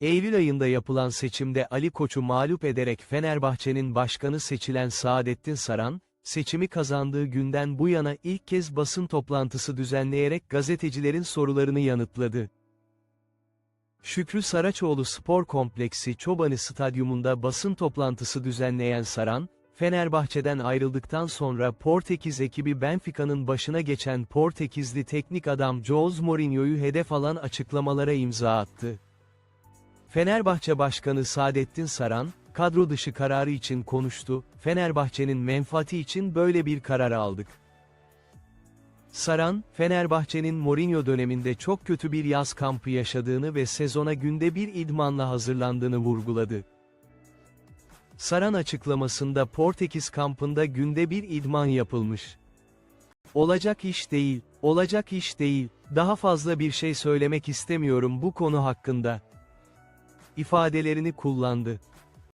Eylül ayında yapılan seçimde Ali Koç'u mağlup ederek Fenerbahçe'nin başkanı seçilen Saadettin Saran, seçimi kazandığı günden bu yana ilk kez basın toplantısı düzenleyerek gazetecilerin sorularını yanıtladı. Şükrü Saraçoğlu Spor Kompleksi Çobanı Stadyumunda basın toplantısı düzenleyen Saran, Fenerbahçe'den ayrıldıktan sonra Portekiz ekibi Benfica'nın başına geçen Portekizli teknik adam Jose Mourinho'yu hedef alan açıklamalara imza attı. Fenerbahçe Başkanı Saadettin Saran, kadro dışı kararı için konuştu, Fenerbahçe'nin menfaati için böyle bir karar aldık. Saran, Fenerbahçe'nin Mourinho döneminde çok kötü bir yaz kampı yaşadığını ve sezona günde bir idmanla hazırlandığını vurguladı. Saran açıklamasında Portekiz kampında günde bir idman yapılmış. Olacak iş değil, olacak iş değil, daha fazla bir şey söylemek istemiyorum bu konu hakkında. İfadelerini kullandı.